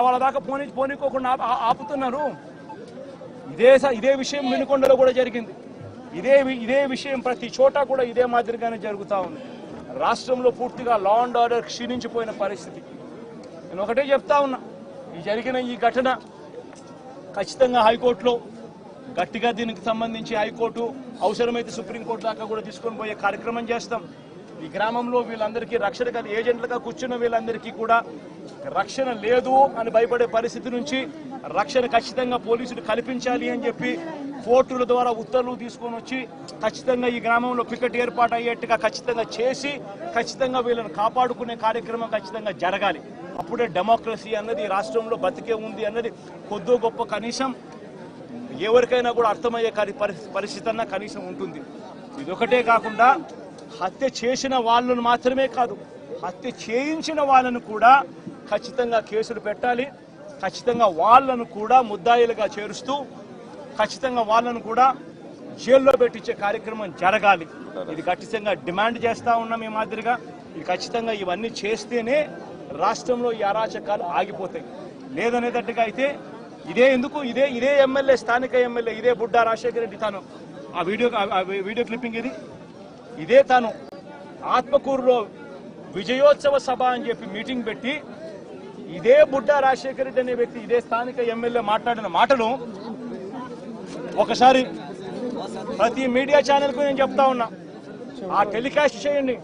వాళ్ళ దాకా పోనీ పోనీకోకుండా ఆపుతున్నారు. ఇదే స- ఇదే విషయం మినుకొండలో కూడా జరిగింది. ఇదే వి- ఇదే విషయం ప్రతి చోట కూడా ఇదే మాదిరిగానే జరుగుతూ ఉంది. రాష్ట్రంలో పూర్తిగా లా అండ్ ఆర్డర్ క్షీణించిపోయిన పరిస్థితి. నేను ఒకటే చెప్తా ఉన్నా. ఈ జరిగిన ఈ ఘటన ఖచ్చితంగా హైకోర్టులో గట్టిగా దీనికి సంబంధించి హైకోర్టు అవసరమైతే సుప్రీంకోర్టు దాకా కూడా తీసుకొని పోయే కార్యక్రమం చేస్తాం. ఈ గ్రామంలో వీళ్ళందరికీ రక్షణ ఏజెంట్లుగా కూర్చున్న వీళ్ళందరికీ కూడా రక్షణ లేదు అని భయపడే పరిస్థితి నుంచి రక్షణ ఖచ్చితంగా పోలీసులు కల్పించాలి అని చెప్పి కోర్టుల ద్వారా ఉత్తర్వులు తీసుకొని వచ్చి ఖచ్చితంగా ఈ గ్రామంలో పికెట్ ఏర్పాటు అయ్యేట్టుగా ఖచ్చితంగా చేసి ఖచ్చితంగా వీళ్ళని కాపాడుకునే కార్యక్రమం ఖచ్చితంగా జరగాలి. అప్పుడే డెమోక్రసీ అన్నది రాష్ట్రంలో బతికే ఉంది అన్నది కొద్దో గొప్ప కనీసం ఎవరికైనా కూడా అర్థమయ్యే కరి- పరిస్థితి అన్న కనీసం ఉంటుంది. ఇదొకటే కాకుండా హత్య చేసిన వాళ్ళను మాత్రమే కాదు హత్య చేయించిన వాళ్ళను కూడా ఖచ్చితంగా కేసులు పెట్టాలి. ఖచ్చితంగా వాళ్ళను కూడా ముద్దాయిలుగా చేరుస్తూ ఖచ్చితంగా వాళ్ళను కూడా జైల్లో పెట్టించే కార్యక్రమం జరగాలి. ఇది ఖచ్చితంగా డిమాండ్ చేస్తూ ఉన్నాం ఈ మాదిరిగా. ఇది ఖచ్చితంగా ఇవన్నీ చేస్తేనే రాష్ట్రంలో ఈ అరాచకాలు ఆగిపోతాయి. లేదనేటట్టుగా అయితే ఇదే ఎందుకు? ఇదే ఇదే ఎమ్మెల్యే స్థానిక ఎమ్మెల్యే ఇదే బుడ్డా రాజశేఖర రెడ్డి తాను. ఆ వీడియో వీడియో క్లిప్పింగ్ ఇది ఇదే తను ఆత్మకూరులో విజయోత్సవ సభ అని చెప్పి మీటింగ్ పెట్టి ఇదే బుడ్డా రాజశేఖర రెడ్డి అనే వ్యక్తి ఇదే స్థానిక ఎమ్మెల్యే మాట్లాడిన మాటలు ఒకసారి ప్రతి మీడియా ఛానల్కు నేను చెప్తా ఉన్నా ఆ టెలికాస్ట్ చేయండి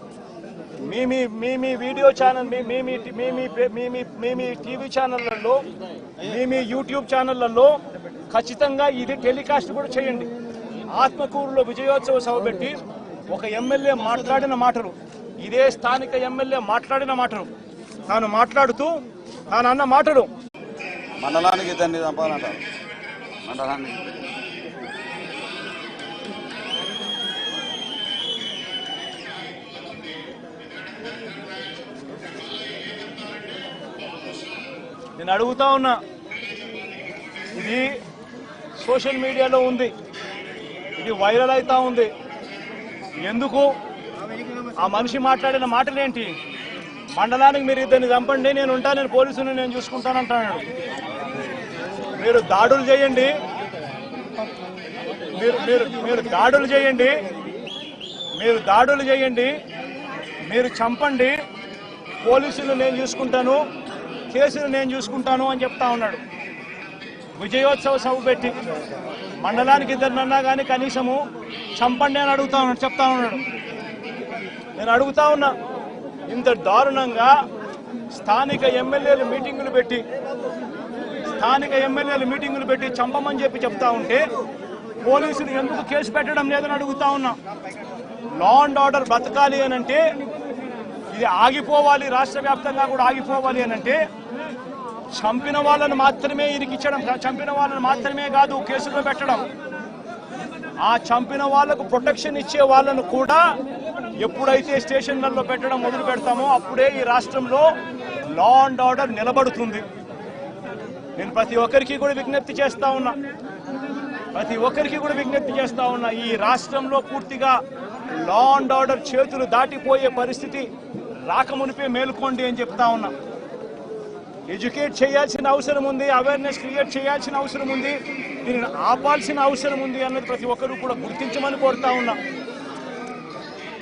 మీ మీ మీ మీ వీడియో ఛానల్ మీ మీ మీ మీ మీ మీ మీ టీవీ ఛానళ్ళలో మీ మీ యూట్యూబ్ ఛానళ్ళలో ఖచ్చితంగా ఇది టెలికాస్ట్ కూడా చేయండి ఆత్మకూరులో విజయోత్సవ సభ పెట్టి ఒక ఎమ్మెల్యే మాట్లాడిన మాటలు ఇదే స్థానిక ఎమ్మెల్యే మాట్లాడిన మాటలు. తాను మాట్లాడుతూ తాను అన్న మాటలు. మండలానికి ఇద్దరిని చంపాలంటారు. మండలానికి. నేను అడుగుతా ఉన్నా ఇది సోషల్ మీడియాలో ఉంది ఇది వైరల్ అవుతా ఉంది. ఎందుకు? ఆ మనిషి మాట్లాడిన మాటలేంటి? మండలానికి మీరు ఇద్దరిని చంపండి నేను ఉంటాను నేను పోలీసుని నేను చూసుకుంటానంటాడు మీరు దాడులు చేయండి. మీరు మీరు మీరు దాడులు చేయండి. మీరు దాడులు చేయండి. మీరు చంపండి. పోలీసులు నేను చూసుకుంటాను కేసులు నేను చూసుకుంటాను అని చెప్తా ఉన్నాడు. విజయోత్సవ సభ పెట్టి మండలానికి ఇద్దరినన్నా కానీ కనీసము చంపండి అని అడుగుతా ఉన్నాడు చెప్తా ఉన్నాడు. నేను అడుగుతా ఉన్నా ఇంత దారుణంగా స్థానిక ఎమ్మెల్యేలు మీటింగులు పెట్టి స్థానిక ఎమ్మెల్యేలు మీటింగులు పెట్టి చంపమని చెప్పి చెప్తా ఉంటే పోలీసులు ఎందుకు కేసు పెట్టడం లేదని అడుగుతా ఉన్నా. లా అండ్ ఆర్డర్ బతకాలి అని అంటే ఇది ఆగిపోవాలి రాష్ట్ర వ్యాప్తంగా కూడా ఆగిపోవాలి అని అంటే చంపిన వాళ్ళను మాత్రమే ఇరికిచ్చడం చంపిన వాళ్ళను మాత్రమే కాదు కేసులో పెట్టడం. ఆ చంపిన వాళ్ళకు ప్రొటెక్షన్ ఇచ్చే వాళ్ళను కూడా ఎప్పుడైతే స్టేషన్లలో పెట్టడం మొదలు పెడతామో అప్పుడే ఈ రాష్ట్రంలో లా అండ్ ఆర్డర్ నిలబడుతుంది. నేను ప్రతి ఒక్కరికి కూడా విజ్ఞప్తి చేస్తా ఉన్నా. ప్రతి ఒక్కరికి కూడా విజ్ఞప్తి చేస్తా ఉన్నా ఈ రాష్ట్రంలో పూర్తిగా లా అండ్ ఆర్డర్ చేతులు దాటిపోయే పరిస్థితి రాకమునిపే మేలుకోండి అని చెప్తా ఉన్నా. ఎడ్యుకేట్ చేయాల్సిన అవసరం ఉంది అవేర్నెస్ క్రియేట్ చేయాల్సిన అవసరం ఉంది. దీనిని ఆపాల్సిన అవసరం ఉంది అన్నది ప్రతి ఒక్కరూ కూడా గుర్తించమని కోరుతా ఉన్నా.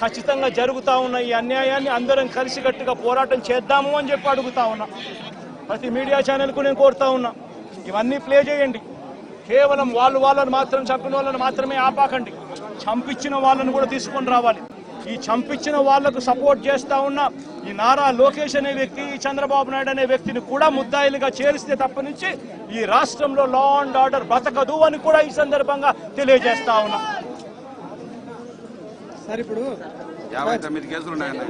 ఖచ్చితంగా జరుగుతా ఉన్న ఈ అన్యాయాన్ని అందరం కలిసికట్టుగా పోరాటం చేద్దాము అని చెప్పి అడుగుతా ఉన్నా. ప్రతి మీడియా ఛానల్కు నేను కోరుతా ఉన్నా. ఇవన్నీ ప్లే చేయండి. కేవలం వాళ్ళు వాళ్ళని మాత్రం చంపిన వాళ్ళని మాత్రమే ఆపాకండి. చంపించిన వాళ్ళని కూడా తీసుకొని రావాలి. ఈ చంపించిన వాళ్ళకు సపోర్ట్ చేస్తా ఉన్న. ఈ నారా లోకేష్ అనే వ్యక్తి ఈ చంద్రబాబు నాయుడు అనే వ్యక్తిని కూడా ముద్దాయిలుగా చేరిస్తే తప్ప నుంచి ఈ రాష్ట్రంలో లా అండ్ ఆర్డర్ బతకదు అని కూడా ఈ సందర్భంగా తెలియజేస్తా ఉన్నా. సార్ ఇప్పుడు యాభై తొమ్మిది కేసులు ఉన్నాయండి.